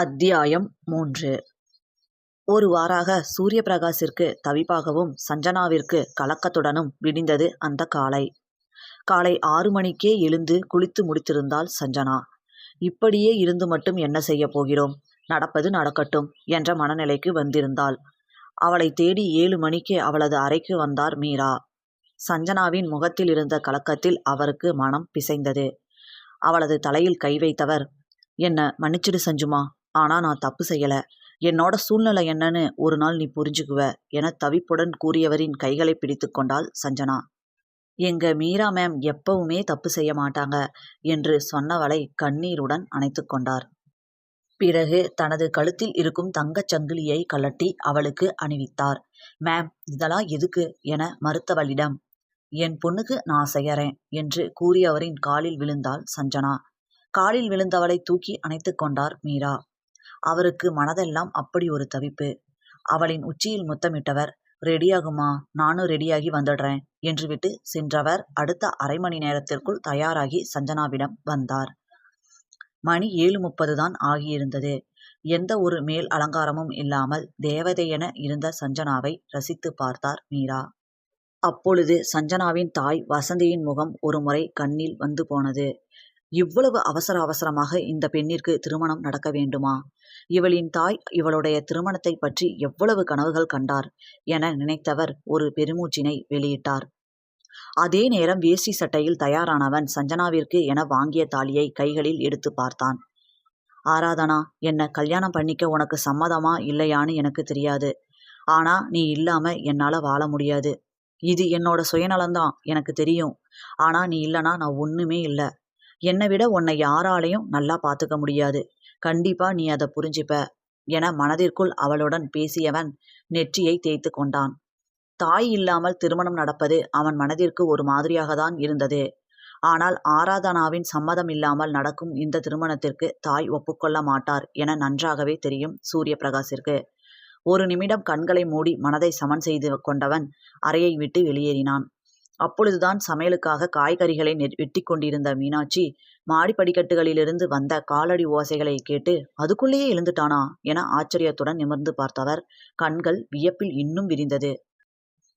அத்தியாயம் மூன்று. ஒரு வாராக சூரிய பிரகாசிற்கு தவிப்பாகவும் சஞ்சனாவிற்கு கலக்கத்துடனும் விடிந்தது அந்த காலை. காலை ஆறு மணிக்கே எழுந்து குளித்து முடித்திருந்தாள் சஞ்சனா. இப்படியே இருந்து மட்டும் என்ன செய்ய போகிறோம்? நடப்பது நடக்கட்டும் என்ற மனநிலைக்கு வந்திருந்தாள். அவளை தேடி ஏழு மணிக்கு அவளது அறைக்கு வந்தார் மீரா. சஞ்சனாவின் முகத்தில் இருந்த கலக்கத்தில் அவருக்கு மனம் பிசைந்தது. அவளது தலையில் கை வைத்தவர் என்ன மன்னிச்சிடு சஞ்சுமா ஆனா நான் தப்பு செய்யல. என்னோட சூழ்நிலை என்னன்னு ஒரு நாள் நீ புரிஞ்சுக்குவ என தவிப்புடன் கூறியவரின் கைகளை பிடித்து கொண்டாள் சஞ்சனா. எங்க மீரா மேம் எப்பவுமே தப்பு செய்ய மாட்டாங்க என்று சொன்னவளை கண்ணீருடன் அணைத்து கொண்டார். பிறகு தனது கழுத்தில் இருக்கும் தங்கச் சங்கிலியை கழட்டி அவளுக்கு அணிவித்தார். மேம் இதெல்லாம் எதுக்கு என மறுத்தவளிடம். என் பொண்ணுக்கு நான் செய்யறேன் என்று கூறியவரின் காலில் விழுந்தாள் சஞ்சனா. காலில் விழுந்தவளை தூக்கி அணைத்து கொண்டார் மீரா. அவருக்கு மனதெல்லாம் அப்படி ஒரு தவிப்பு. அவளின் உச்சியில் முத்தமிட்டவர் ரெடியாகுமா? நானும் ரெடியாகி வந்துடுறேன் என்று விட்டு சென்றவர் அடுத்த அரை மணி நேரத்திற்குள் தயாராகி சஞ்சனாவிடம் வந்தார். மணி ஏழு முப்பது தான் ஆகியிருந்தது. எந்த ஒரு மேல் அலங்காரமும் இல்லாமல் தேவதையென இருந்த சஞ்சனாவை ரசித்து பார்த்தார் மீரா. அப்பொழுது சஞ்சனாவின் தாய் வசந்தியின் முகம் ஒரு முறை கண்ணில் வந்து போனது. இவ்வளவு அவசர அவசரமாக இந்த பெண்ணிற்கு திருமணம் நடக்க வேண்டுமா? இவளின் தாய் இவளுடைய திருமணத்தை பற்றி எவ்வளவு கனவுகள் கண்டார் என நினைத்தவர் ஒரு பெருமூச்சினை வெளியிட்டார். அதே நேரம் வேஷ்டி சட்டையில் தயாரானவன் சஞ்சனாவிற்கு என வாங்கிய தாலியை கைகளில் எடுத்து பார்த்தான். ஆராதனா என்ன கல்யாணம் பண்ணிக்க உனக்கு சம்மதமா இல்லையான்னு எனக்கு தெரியாது. ஆனா நீ இல்லாம என்னால வாழ முடியாது. இது என்னோட சுயநலம்தான் எனக்கு தெரியும். ஆனா நீ இல்லனா நான் ஒண்ணுமே இல்லை. என்னை விட உன்னை யாராலையும் நல்லா பார்த்துக்க முடியாது. கண்டிப்பா நீ அதை புரிஞ்சுப்ப. என மனதிற்குள் அவளுடன் பேசியவன் நெற்றியை தேய்த்து கொண்டான். தாய் இல்லாமல் திருமணம் நடப்பது அவன் மனதிற்கு ஒரு மாதிரியாக தான் இருந்தது. ஆனால் ஆராதனாவின் சம்மதம் இல்லாமல் நடக்கும் இந்த திருமணத்திற்கு தாய் ஒப்புக்கொள்ள மாட்டார் என நன்றாகவே தெரியும் சூரிய பிரகாசிற்கு ஒரு நிமிடம் கண்களை மூடி மனதை சமன் செய்து கொண்டவன் அறையை விட்டு வெளியேறினான். அப்பொழுதுதான் சமையலுக்காக காய்கறிகளை வெட்டி கொண்டிருந்த மீனாட்சி மாடி படிக்கட்டுகளிலிருந்து வந்த காலடி ஓசைகளை கேட்டு அதுக்குள்ளேயே எழுந்துட்டானா? என ஆச்சரியத்துடன் நிமிர்ந்து பார்த்தவர் கண்கள் வியப்பில் இன்னும் விரிந்தது.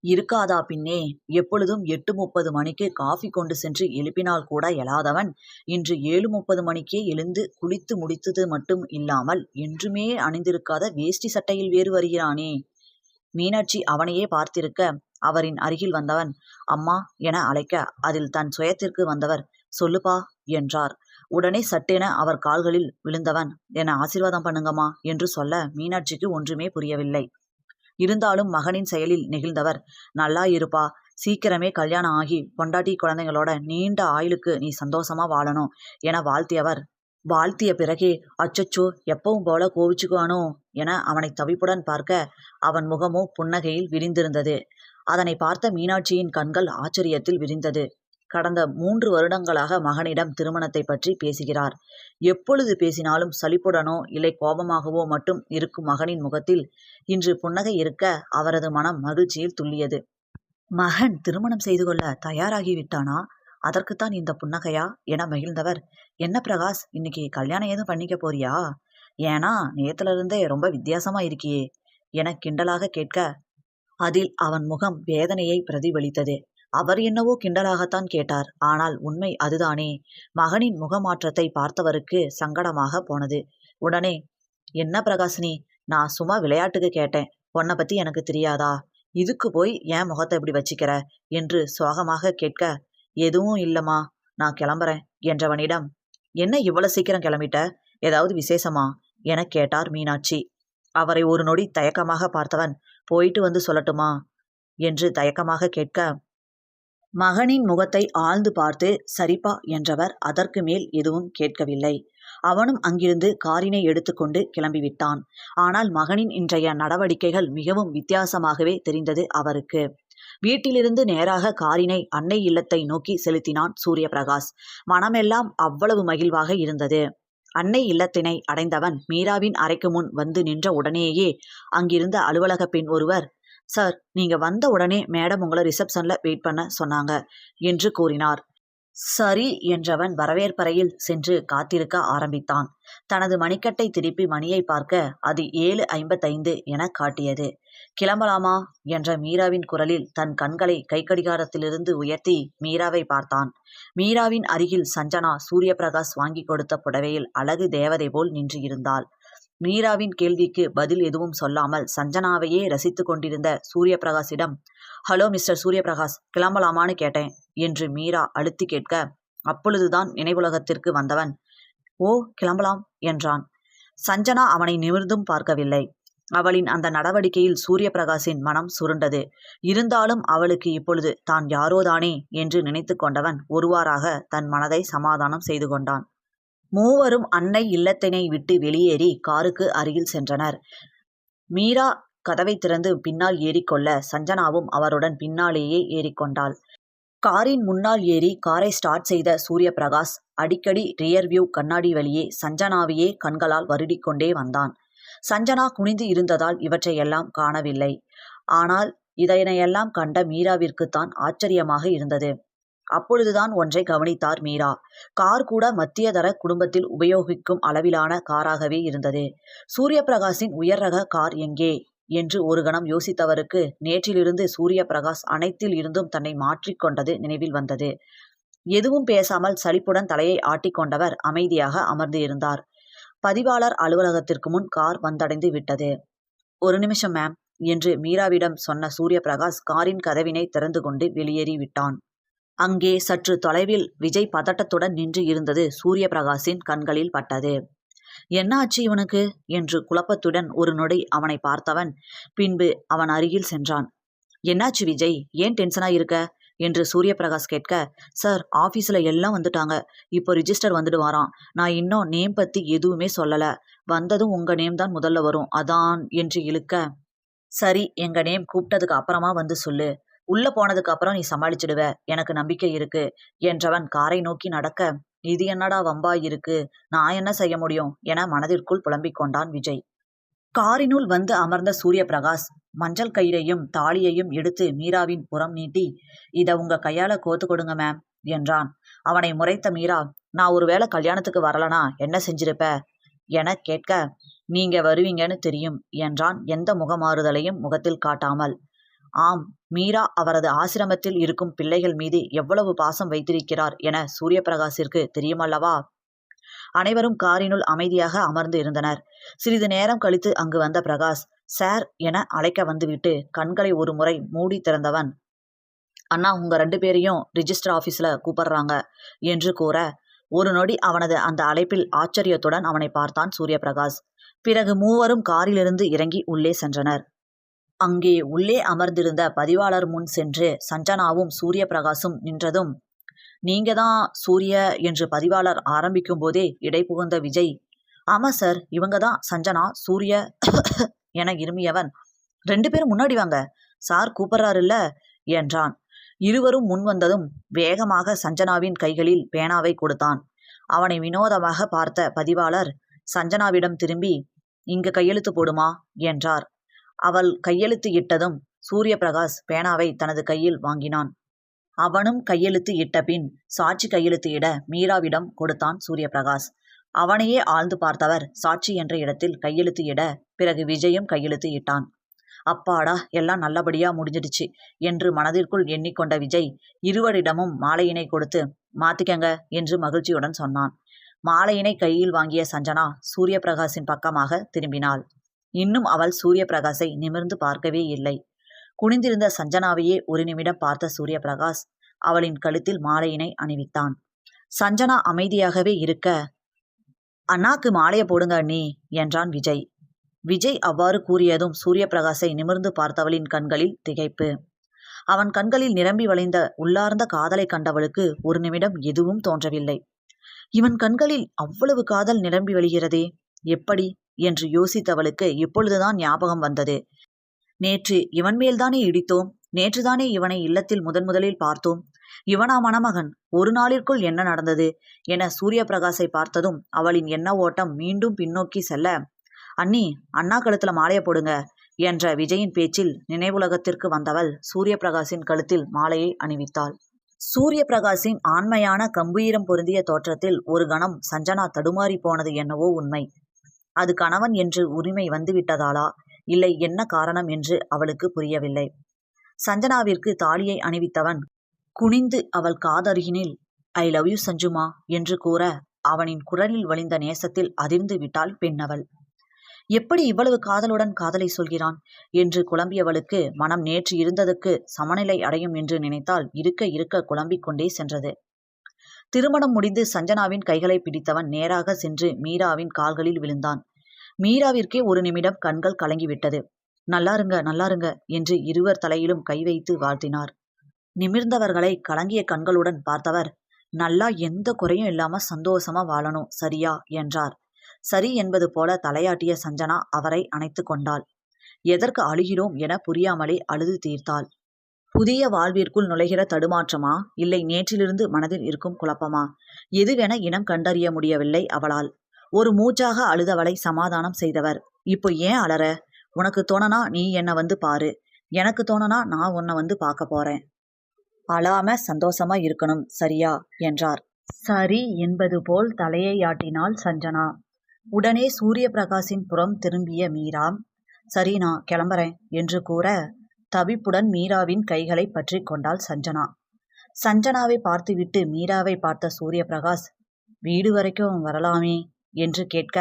இருக்காதா பின்னே எப்பொழுதும் எட்டு முப்பது மணிக்கு காஃபி கொண்டு சென்று எழுப்பினால் கூட எழாதவன் இன்று ஏழு முப்பது மணிக்கே எழுந்து குளித்து முடித்தது மட்டும் இல்லாமல் என்றுமே அணிந்திருக்காத வேஷ்டி சட்டையில் வேறு வருகிறானே. மீனாட்சி அவனையே பார்த்திருக்க அவரின் அருகில் வந்தவன். அம்மா என அழைக்க அதில் தன் சுயத்திற்கு வந்தவர் சொல்லுப்பா என்றார். உடனே சட்டென அவர் கால்களில் விழுந்தவன் என ஆசீர்வாதம் பண்ணுங்கம்மா என்று சொல்ல மீனாட்சிக்கு ஒன்றுமே புரியவில்லை. இருந்தாலும் மகனின் செயலில் நெகிழ்ந்தவர் நல்லா இருப்பா சீக்கிரமே கல்யாணம் ஆகி பொண்டாட்டி குழந்தைங்களோட நீண்ட ஆயுளுக்கு நீ சந்தோஷமா வாழணும் என வாழ்த்தியவர். வாழ்த்திய பிறகே அச்சச்சோ எப்பவும் போல கோவிச்சுக்குவானோ என அவனை தவிப்புடன் பார்க்க அவன் முகமோ புன்னகையில் விரிந்திருந்தது. அதனை பார்த்த மீனாட்சியின் கண்கள் ஆச்சரியத்தில் விரிந்தது. கடந்த மூன்று வருடங்களாக மகனிடம் திருமணத்தை பற்றி பேசுகிறார். எப்பொழுது பேசினாலும் சலிப்புடனோ இல்லை கோபமாகவோ மட்டும் இருக்கும் மகனின் முகத்தில் இன்று புன்னகை இருக்க அவரது மனம் மகிழ்ச்சியில் துள்ளியது. மகன் திருமணம் செய்து கொள்ள தயாராகிவிட்டானா? அதற்குத்தான் இந்த புன்னகையா என மகிழ்ந்தவர். என்ன பிரகாஷ் இன்னைக்கு கல்யாணம் ஏதும் பண்ணிக்க போறியா? ஏன்னா நேத்துல இருந்தே ரொம்ப வித்தியாசமா இருக்கியே என கிண்டலாக கேட்க அதில் அவன் முகம் வேதனையை பிரதிபலித்தது. அவர் என்னவோ கிண்டலாகத்தான் கேட்டார். ஆனால் உண்மை அதுதானே. மகனின் முகமாற்றத்தை பார்த்தவருக்கு சங்கடமாக போனது. உடனே என்ன பிரகாசினி? நான் சும்மா விளையாட்டுக்கு கேட்டேன். உன்னை பத்தி எனக்கு தெரியாதா? இதுக்கு போய் ஏன் முகத்தை இப்படி வச்சுக்கிற? என்று சோகமாக கேட்க எதுவும் இல்லம்மா. நான் கிளம்புறேன். என்றவனிடம் என்ன இவ்வளவு சீக்கிரம் கிளம்பிட்ட? ஏதாவது விசேஷமா? என கேட்டார் மீனாட்சி. அவரை ஒரு நொடி தயக்கமாக பார்த்தவன் போயிட்டு வந்து சொல்லட்டுமா? என்று தயக்கமாக கேட்க மகனின் முகத்தை ஆழ்ந்து பார்த்து சரிப்பா என்றவர் அதற்கு மேல் எதுவும் கேட்கவில்லை. அவனும் அங்கிருந்து காரினை எடுத்துக்கொண்டு கிளம்பிவிட்டான். ஆனால் மகனின் இன்றைய நடவடிக்கைகள் மிகவும் வித்தியாசமாகவே தெரிந்தது அவருக்கு. வீட்டிலிருந்து நேராக காரினை அன்னை இல்லத்தை நோக்கி செலுத்தினான் சூரியபிரகாஷ். மனமெல்லாம் அவ்வளவு மகிழ்வாக இருந்தது. அன்னை இல்லத்தினை அடைந்தவன் மீராவின் அறைக்கு முன் வந்து நின்ற உடனேயே அங்கிருந்த அலுவலக பெண் ஒருவர் சார் நீங்க வந்த உடனே மேடம் உங்களை ரிசப்ஷன்ல வெயிட் பண்ண சொன்னாங்க என்று கூறினார். சரி என்றவன் வரவேற்பறையில் சென்று காத்திருக்க ஆரம்பித்தான். தனது மணிக்கட்டை திருப்பி மணியை பார்க்க அது ஏழு ஐம்பத்தைந்து என காட்டியது. கிளம்பலாமா? என்ற மீராவின் குரலில் தன் கண்களை கைக்கடிகாரத்திலிருந்து உயர்த்தி மீராவை பார்த்தான். மீராவின் அருகில் சஞ்சனா சூரியபிரகாஷ் வாங்கி கொடுத்த புடவையில் அழகு தேவதை போல் நின்று இருந்தாள். மீராவின் கேள்விக்கு பதில் எதுவும் சொல்லாமல் சஞ்சனாவையே ரசித்து கொண்டிருந்த சூரியபிரகாஷிடம் ஹலோ மிஸ்டர் சூரியபிரகாஷ் கிளம்பலாமான்னு கேட்டேன் என்று மீரா அழுத்தி கேட்க அப்பொழுதுதான் நினைவுலகத்திற்கு வந்தவன். ஓ கிளம்பலாம் என்றான். சஞ்சனா அவனை நிமிர்ந்தும் பார்க்கவில்லை. அவளின் அந்த நடவடிக்கையில் சூரியபிரகாஷின் மனம் சுருண்டது. இருந்தாலும் அவளுக்கு இப்பொழுது தான் யாரோதானே என்று நினைத்து கொண்டவன் ஒருவாறாக தன் மனதை சமாதானம் செய்து கொண்டான். மூவரும் அன்னை இல்லத்தினை விட்டு வெளியேறி காருக்கு அருகில் சென்றனர். மீரா கதவை திறந்து பின்னால் ஏறிக்கொள்ள சஞ்சனாவும் அவருடன் பின்னாலேயே ஏறிக்கொண்டாள். காரின் முன்னால் ஏறி காரை ஸ்டார்ட் செய்த சூரியபிரகாஷ் அடிக்கடி ரியர்வியூ கண்ணாடி வழியே சஞ்சனாவையே கண்களால் வருடிக்கொண்டே வந்தான். சஞ்சனா குனிந்து இருந்ததால் இவற்றையெல்லாம் காணவில்லை. ஆனால் இதனையெல்லாம் கண்ட மீராவிற்குத்தான் ஆச்சரியமாக இருந்தது. அப்பொழுதுதான் ஒன்றை கவனித்தார் மீரா. கார் கூட மத்தியதர குடும்பத்தில் உபயோகிக்கும் அளவிலான காராகவே இருந்தது. சூரியபிரகாஷின் உயர் ரக கார் எங்கே? என்று ஒரு கணம் யோசித்தவருக்கு நேற்றிலிருந்து சூரிய பிரகாஷ் அனைத்தில் இருந்தும் தன்னை மாற்றிக்கொண்டது நினைவில் வந்தது. எதுவும் பேசாமல் சலிப்புடன் தலையை ஆட்டிக்கொண்டவர் அமைதியாக அமர்ந்து இருந்தார். பதிவாளர் அலுவலகத்திற்கு முன் கார் வந்தடைந்து விட்டது. ஒரு நிமிஷம் மேம் என்று மீராவிடம் சொன்ன சூரியபிரகாஷ் காரின் கதவினை திறந்து கொண்டு வெளியேறி விட்டான். அங்கே சற்று தொலைவில் விஜய் பதட்டத்துடன் நின்று இருந்தது சூரிய பிரகாஷின் கண்களில் பட்டது. என்ன ஆச்சு இவனுக்கு? என்று குழப்பத்துடன் ஒரு நொடி அவனை பார்த்தவன். பின்பு அவன் அருகில் சென்றான். என்னாச்சு விஜய்? ஏன் டென்ஷனா இருக்க? என்று சூரியபிரகாஷ் கேட்க சார் ஆஃபீஸில் எல்லாம் வந்துட்டாங்க. இப்போ ரிஜிஸ்டர் வந்துட்டு வரான். நான் இன்னும் நேம் பற்றி எதுவுமே சொல்லலை. வந்ததும் உங்கள் நேம் தான் முதல்ல வரும். அதான் என்று இழுக்க சரி எங்கள் நேம் கூப்பிட்டதுக்கு அப்புறமா வந்து சொல்லு. உள்ள போனதுக்கு அப்புறம் நீ சமாளிச்சிடுவ. எனக்கு நம்பிக்கை இருக்கு என்றவன் காரை நோக்கி நடக்க இது என்னடா வம்பா இருக்கு? நான் என்ன செய்ய முடியும்? என மனதிற்குள் புலம்பிக் கொண்டான் விஜய். காரினுள் வந்து அமர்ந்த சூரிய பிரகாஷ் மஞ்சள் கயிறையும் தாலியையும் எடுத்து மீராவின் புறம் நீட்டி இத உங்க கையால கோத்து கொடுங்க மேம் என்றான். அவனை முறைத்த மீரா நான் ஒருவேளை கல்யாணத்துக்கு வரலனா என்ன செஞ்சிருப்ப என கேட்க நீங்க வருவீங்கன்னு தெரியும் என்றான் எந்த முகமாறுதலையும் முகத்தில் காட்டாமல். ஆம் மீரா அவரது ஆசிரமத்தில் இருக்கும் பிள்ளைகள் மீது எவ்வளவு பாசம் வைத்திருக்கிறார் என சூரியபிரகாஷிற்கு தெரியுமல்லவா? அனைவரும் காரினுள் அமைதியாக அமர்ந்து இருந்தனர். சிறிது நேரம் கழித்து அங்கு வந்த பிரகாஷ் சார் என அழைக்க வந்துவிட்டு கண்களை ஒரு முறை மூடி திறந்தவன். அண்ணா உங்க ரெண்டு பேரையும் ரிஜிஸ்டர் ஆபீஸ்ல கூப்பிடுறாங்க என்று கூற ஒரு நொடி அவனது அந்த அழைப்பில் ஆச்சரியத்துடன் அவனை பார்த்தான் சூரியபிரகாஷ். பிறகு மூவரும் காரிலிருந்து இறங்கி உள்ளே சென்றனர். அங்கே உள்ளே அமர்ந்திருந்த பதிவாளர் முன் சென்று சஞ்சனாவும் சூரிய பிரகாசும் நின்றதும் நீங்க தான் சூரிய என்று பதிவாளர் ஆரம்பிக்கும் போதே இடை புகுந்த விஜய் ஆமா சார் இவங்க தான் சஞ்சனா சூரிய என இருமியவன். ரெண்டு பேரும் முன்னாடி வாங்க சார் கூப்பிடுறாருல்ல என்றான். இருவரும் முன் வந்ததும் வேகமாக சஞ்சனாவின் கைகளில் பேனாவை கொடுத்தான். அவனை வினோதமாக பார்த்த பதிவாளர் சஞ்சனாவிடம் திரும்பி இங்கு கையெழுத்து போடுமா? என்றார். அவள் கையெழுத்து இட்டதும் சூரியபிரகாஷ் பேனாவை தனது கையில் வாங்கினான். அவனும் கையெழுத்து இட்ட பின் சாட்சி கையெழுத்து இட மீராவிடம் கொடுத்தான் சூரியபிரகாஷ். அவனையே ஆழ்ந்து பார்த்தவர் சாட்சி என்ற இடத்தில் கையெழுத்து இட பிறகு விஜயும் கையெழுத்து இட்டான். அப்பாடா எல்லாம் நல்லபடியா முடிஞ்சிடுச்சு என்று மனதிற்குள் எண்ணிக்கொண்ட விஜய் இருவரிடமும் மாலையினை கொடுத்து மாத்திக்கங்க என்று மகிழ்ச்சியுடன் சொன்னான். மாலையினை கையில் வாங்கிய சஞ்சனா சூரியபிரகாஷின் பக்கமாக திரும்பினாள். இன்னும் அவள் சூரியபிரகாஷை நிமிர்ந்து பார்க்கவே இல்லை. குனிந்திருந்த சஞ்சனாவையே ஒரு நிமிடம் பார்த்த சூரியபிரகாஷ் அவளின் கழுத்தில் மாலையினை அணிவித்தான். சஞ்சனா அமைதியாகவே இருக்க அண்ணாக்கு மாலையை போடுங்க அண்ணி என்றான் விஜய். விஜய் அவ்வாறு கூறியதும் சூரியபிரகாஷை நிமிர்ந்து பார்த்தவளின் கண்களில் திகைப்பு. அவன் கண்களில் நிரம்பி வளைந்த உள்ளார்ந்த காதலை கண்டவளுக்கு ஒரு நிமிடம் எதுவும் தோன்றவில்லை. இவன் கண்களில் அவ்வளவு காதல் நிரம்பி வழிகிறதே எப்படி? என்று யோசித்தவளுக்கு இப்பொழுதுதான் ஞாபகம் வந்தது. நேற்று இவன் மேல்தானே இடித்தோம்? நேற்றுதானே இவனை இல்லத்தில் முதன் முதலில் பார்த்தோம். இவனா மணமகன் ஒரு நாளிற்குள் என்ன நடந்தது? என சூரிய பிரகாசை பார்த்ததும் அவளின் எண்ண ஓட்டம் மீண்டும் பின்னோக்கி செல்ல அண்ணி அண்ணா கழுத்துல மாலையை போடுங்க என்ற விஜயின் பேச்சில் நினைவுலகத்திற்கு வந்தவள் சூரிய பிரகாஷின் கழுத்தில் மாலையை அணிவித்தாள். சூரிய பிரகாஷின் ஆண்மையான கம்பீரம் பொருந்திய தோற்றத்தில் ஒரு கணம் சஞ்சனா தடுமாறி போனது என்னவோ உண்மை. அது கணவன் என்று உரிமை வந்துவிட்டதாலா? இல்லை என்ன காரணம் என்று அவளுக்கு புரியவில்லை. சஞ்சனாவிற்கு தாலியை அணிவித்தவன் குனிந்து அவள் காதருகினில் ஐ லவ் யூ சஞ்சுமா என்று கூற அவனின் குரலில் வழிந்த நேசத்தில் அதிர்ந்து விட்டாள் பெண்ணவள் எப்படி இவ்வளவு காதலுடன் காதலை சொல்கிறான்? என்று குழம்பியவளுக்கு மனம் நேற்று இருந்ததுக்கு சமநிலை அடையும் என்று நினைத்தால் இருக்க இருக்க குழம்பிக் கொண்டே சென்றது. திருமணம் முடிந்து சஞ்சனாவின் கைகளை பிடித்தவன் நேராக சென்று மீராவின் கால்களில் விழுந்தான். மீராவிற்கே ஒரு நிமிடம் கண்கள் கலங்கிவிட்டது. நல்லாருங்க நல்லாருங்க என்று இருவர் தலையிலும் கை வைத்து வாழ்த்தினார். நிமிர்ந்தவர்களை கலங்கிய கண்களுடன் பார்த்தவர் நல்லா எந்த குறையும் இல்லாம சந்தோஷமா வாழணும் சரியா? என்றார். சரி என்பது போல தலையாட்டிய சஞ்சனா அவரை அணைத்து கொண்டாள். எதற்கு அழுகிறோம் என புரியாமலே அழுது தீர்த்தாள். புதிய வாழ்விற்குள் நுழைகிற தடுமாற்றமா? இல்லை நேற்றிலிருந்து மனதில் இருக்கும் குழப்பமா? எதுவென இனம் கண்டறிய முடியவில்லை அவளால். ஒரு மூச்சாக அழுதவளை சமாதானம் செய்தவர். இப்போ ஏன் அலற? உனக்கு தோணனா நீ என்னை வந்து பாரு. எனக்கு தோணனா நான் உன்னை வந்து பார்க்க போறேன். அழாம சந்தோஷமா இருக்கணும் சரியா? என்றார். சரி என்பது போல் தலையை ஆட்டினாள் சஞ்சனா. உடனே சூரிய பிரகாஷின் புறம் திரும்பிய மீரா சரி நான் கிளம்புறேன் என்று கூற தவிப்புடன் மீராவின் கைகளை பற்றி கொண்டாள் சஞ்சனா. சஞ்சனாவை பார்த்துவிட்டு மீராவை பார்த்த சூரிய பிரகாஷ் வீடு வரைக்கும் வரலாமே என்று கேட்க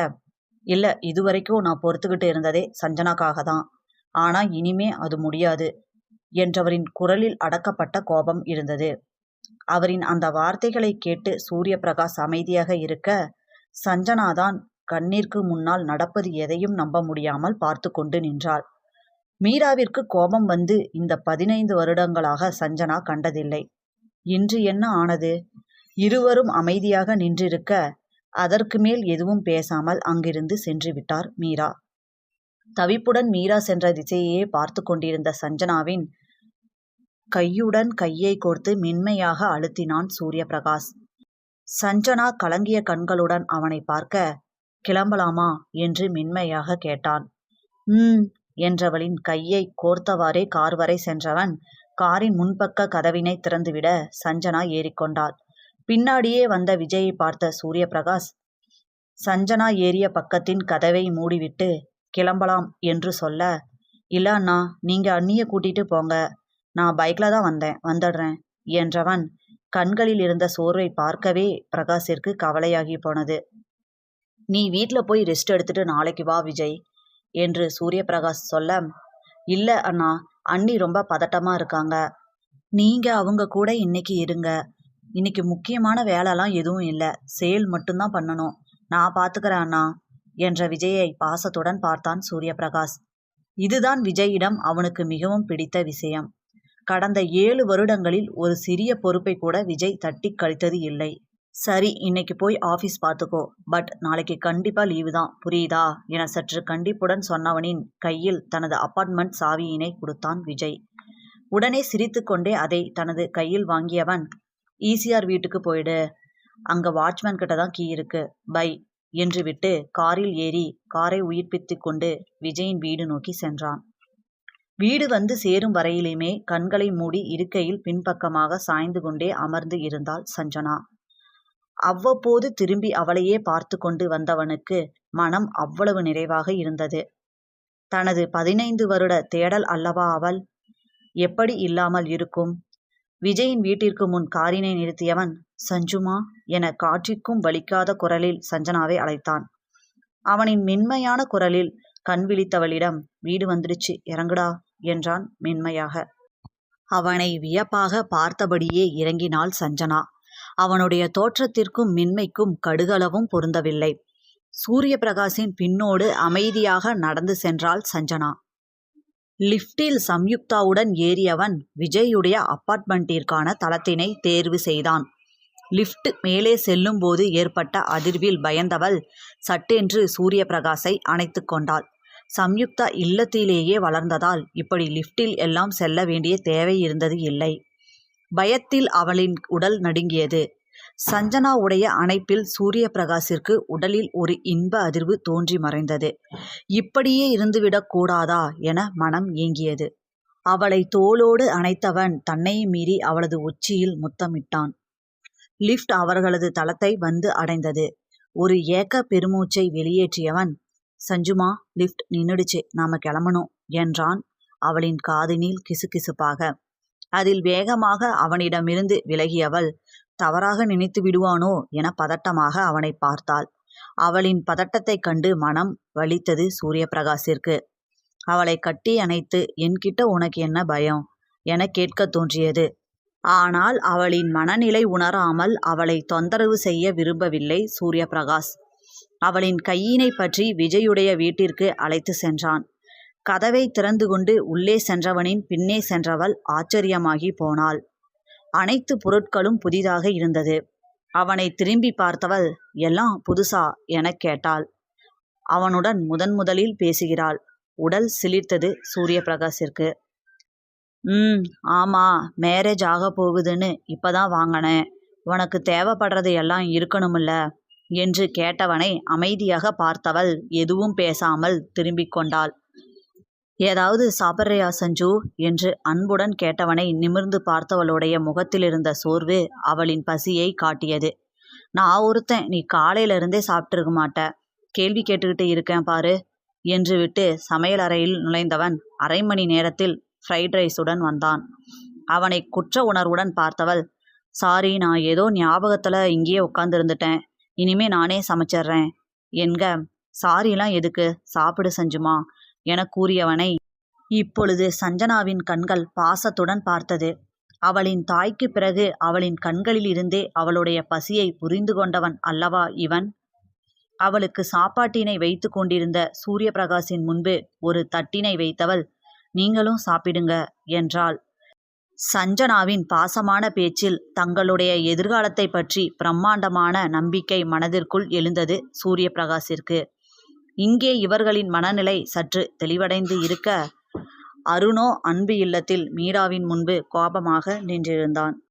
இல்ல இதுவரைக்கும் நான் பொறுத்துக்கிட்டு இருந்ததே சஞ்சனாக்காக தான் ஆனா இனிமே அது முடியாது என்றவரின் குரலில் அடக்கப்பட்ட கோபம் இருந்தது. அவரின் அந்த வார்த்தைகளை கேட்டு சூரிய பிரகாஷ் அமைதியாக இருக்க சஞ்சனாதான் கண்ணிற்கு முன்னால் நடப்பது எதையும் நம்ப முடியாமல் பார்த்து கொண்டு நின்றாள். மீராவிற்கு கோபம் வந்து இந்த பதினைந்து வருடங்களாக சஞ்சனா கண்டதில்லை. இன்று என்ன ஆனது? இருவரும் அமைதியாக நின்றிருக்க அதற்கு மேல் எதுவும் பேசாமல் அங்கிருந்து சென்று விட்டார் மீரா. தவிப்புடன் மீரா சென்ற திசையே பார்த்து கொண்டிருந்த சஞ்சனாவின் கையுடன் கையை கோர்த்து மென்மையாக அழுத்தினான் சூரிய பிரகாஷ் சஞ்சனா கலங்கிய கண்களுடன் அவனை பார்க்க கிளம்பலாமா? என்று மென்மையாக கேட்டான். ம் என்றவளின் கையை கோர்த்தவாறே கார் வரை சென்றவன் காரின் முன்பக்க கதவினை திறந்துவிட சஞ்சனா ஏறிக்கொண்டாள். பின்னாடியே வந்த விஜயை பார்த்த சூரிய பிரகாஷ் சஞ்சனா ஏறிய பக்கத்தின் கதவை மூடிவிட்டு கிளம்பலாம் என்று சொல்ல இல்ல அண்ணா நீங்க அண்ணிய கூட்டிட்டு போங்க. நான் பைக்ல தான் வந்தேன் வந்துடுறேன் என்றவன் கண்களில் இருந்த சோர்வை பார்க்கவே பிரகாஷிற்கு கவலையாகி போனது. நீ வீட்டில் போய் ரெஸ்ட் எடுத்துட்டு நாளைக்கு வா விஜய் என்று சூரிய பிரகாஷ் சொல்ல இல்ல அண்ணா அண்ணி ரொம்ப பதட்டமா இருக்காங்க. நீங்க அவங்க கூட இன்னைக்கு இருங்க. இன்னைக்கு முக்கியமான வேலைலாம் எதுவும் இல்லை. சேல் மட்டும்தான் பண்ணணும். நான் பார்த்துக்கிறேன் அண்ணா என்ற விஜயை பாசத்துடன் பார்த்தான் சூரிய பிரகாஷ் இதுதான் விஜயிடம் அவனுக்கு மிகவும் பிடித்த விஷயம். கடந்த ஏழு வருடங்களில் ஒரு சிறிய பொறுப்பை கூட விஜய் தட்டி கழித்தது இல்லை. சரி இன்னைக்கு போய் ஆஃபீஸ் பார்த்துக்கோ. பட் நாளைக்கு கண்டிப்பா லீவு தான். புரியுதா? என சற்று கண்டிப்புடன் சொன்னவனின் கையில் தனது அப்பார்ட்மெண்ட் சாவியினை கொடுத்தான் விஜய். உடனே சிரித்துக்கொண்டே அதை தனது கையில் வாங்கியவன் ஈசிஆர் வீட்டுக்கு போயிடு. அங்க வாட்ச்மேன் கிட்ட தான் கீ இருக்கு. பை என்று விட்டு காரில் ஏறி காரை உயிர்ப்பித்து கொண்டு விஜயின் வீடு நோக்கி சென்றான். வீடு வந்து சேரும் வரையிலுமே கண்களை மூடி இருக்கையில் பின்பக்கமாக சாய்ந்து கொண்டே அமர்ந்து இருந்தாள் சஞ்சனா. அவ்வப்போது திரும்பி அவளையே பார்த்து கொண்டு வந்தவனுக்கு மனம் அவ்வளவு நிறைவாக இருந்தது. தனது பதினைந்து வருட தேடல் அல்லவா அவள்? எப்படி இல்லாமல் இருக்கும்? விஜயின் வீட்டிற்கு முன் காரினை நிறுத்தியவன் சஞ்சுமா என காற்றிற்கும் வலிக்காத குரலில் சஞ்சனாவை அழைத்தான். அவனின் மென்மையான குரலில் கண் விழித்தவளிடம் வீடு வந்துடுச்சு இறங்குடா என்றான் மென்மையாக. அவனை வியப்பாக பார்த்தபடியே இறங்கினாள் சஞ்சனா. அவனுடைய தோற்றத்திற்கும் மென்மைக்கும் கடுகளவும் பொருந்தவில்லை. சூரிய பிரகாஷின் பின்னோடு அமைதியாக நடந்து சென்றாள் சஞ்சனா. லிப்டில் சம்யுக்தாவுடன் ஏறியவன் விஜயுடைய அப்பார்ட்மெண்ட்டிற்கான தளத்தினை தேர்வு செய்தான். லிஃப்ட் மேலே செல்லும்போது ஏற்பட்ட அதிர்வில் பயந்தவள் சட்டென்று சூரிய பிரகாஷை அணைத்து கொண்டாள். சம்யுக்தா இல்லத்திலேயே வளர்ந்ததால் இப்படி லிஃப்டில் எல்லாம் செல்ல வேண்டிய தேவை இருந்தது இல்லை. பயத்தில் அவளின் உடல் நடுங்கியது. சஞ்சனாவுடைய அணைப்பில் சூரிய பிரகாசிற்கு உடலில் ஒரு இன்ப அதிர்வு தோன்றி மறைந்தது. இப்படியே இருந்துவிடக் கூடாதா என மனம் ஏங்கியது. அவளை தோளோடு அணைத்தவன் தன்னையும் மீறி அவளது உச்சியில் முத்தமிட்டான். லிஃப்ட் அவர்களது தளத்தை வந்து அடைந்தது. ஒரு ஏக்க பெருமூச்சை வெளியேற்றியவன் சஞ்சுமா லிஃப்ட் நின்னுடுச்சு. நாம கிளம்பணும் என்றான் அவளின் காதினில் கிசுகிசுப்பாக. அதில் வேகமாக அவனிடமிருந்து விலகியவள் தவறாக நினைத்து விடுவானோ? என பதட்டமாக அவனை பார்த்தாள். அவளின் பதட்டத்தைக் கண்டு மனம் வலித்தது சூரியபிரகாசிற்கு. அவளை கட்டி அணைத்து என்கிட்ட உனக்கு என்ன பயம்? என கேட்க தோன்றியது. ஆனால் அவளின் மனநிலை உணராமல் அவளை தொந்தரவு செய்ய விரும்பவில்லை சூரியபிரகாஷ். அவளின் கையினை பற்றி விஜயுடைய வீட்டிற்கு அழைத்து சென்றான். கதவை திறந்து கொண்டு உள்ளே சென்றவனின் பின்னே சென்றவள் ஆச்சரியமாகி போனாள். அனைத்து பொருட்களும் புதிதாக இருந்தது. அவனை திரும்பி பார்த்தவள் எல்லாம் புதுசா? எனக் கேட்டாள். அவனுடன் முதன் முதலில் பேசுகிறாள். உடல் சிலிர்த்தது சூரிய பிரகாஷிற்கு ம் ஆமா மேரேஜ் ஆக போகுதுன்னு இப்பதான் வாங்கினேன். உனக்கு தேவைப்படுறது எல்லாம் இருக்கணுமில்ல என்று கேட்டவனை அமைதியாக பார்த்தவள் எதுவும் பேசாமல் திரும்பிக் கொண்டாள். ஏதாவது சாப்பிட்றியா சஞ்சு? என்று அன்புடன் கேட்டவனை நிமிர்ந்து பார்த்தவளுடைய முகத்திலிருந்த சோர்வு அவளின் பசியை காட்டியது. நான் ஒருத்தன் நீ காலையில இருந்தே சாப்பிட்டிருக்க மாட்ட. கேள்வி கேட்டுக்கிட்டு இருக்கேன் பாரு என்று விட்டு சமையல் அறையில் நுழைந்தவன் அரை மணி நேரத்தில் ஃப்ரைட் ரைஸுடன் வந்தான். அவனை குற்ற உணர்வுடன் பார்த்தவள் சாரி நான் ஏதோ ஞாபகத்தில் இங்கேயே உட்காந்துருந்துட்டேன் இனிமே நானே சமைச்சிட்றேன். என்க சாரிலாம் எதுக்கு? சாப்பிடு செஞ்சுமா. என கூறியவனை இப்பொழுது சஞ்சனாவின் கண்கள் பாசத்துடன் பார்த்தது. அவளின் தாய்க்கு பிறகு அவளின் கண்களில் இருந்தே அவளுடைய பசியை புரிந்து கொண்டவன் அல்லவா இவன்? அவளுக்கு சாப்பாட்டினை வைத்து கொண்டிருந்த சூரியபிரகாஷின் முன்பு ஒரு தட்டினை வைத்தவள் நீங்களும் சாப்பிடுங்க என்றாள். சஞ்சனாவின் பாசமான பேச்சில் தங்களுடைய எதிர்காலத்தை பற்றி பிரம்மாண்டமான நம்பிக்கை மனதிற்குள் எழுந்தது சூரியபிரகாஷிற்கு இங்கே இவர்களின் மனநிலை சற்று தெளிவடைந்து இருக்க அருணோ அன்பு இல்லத்தில் மீராவின் முன்பு கோபமாக நின்றிருந்தான்.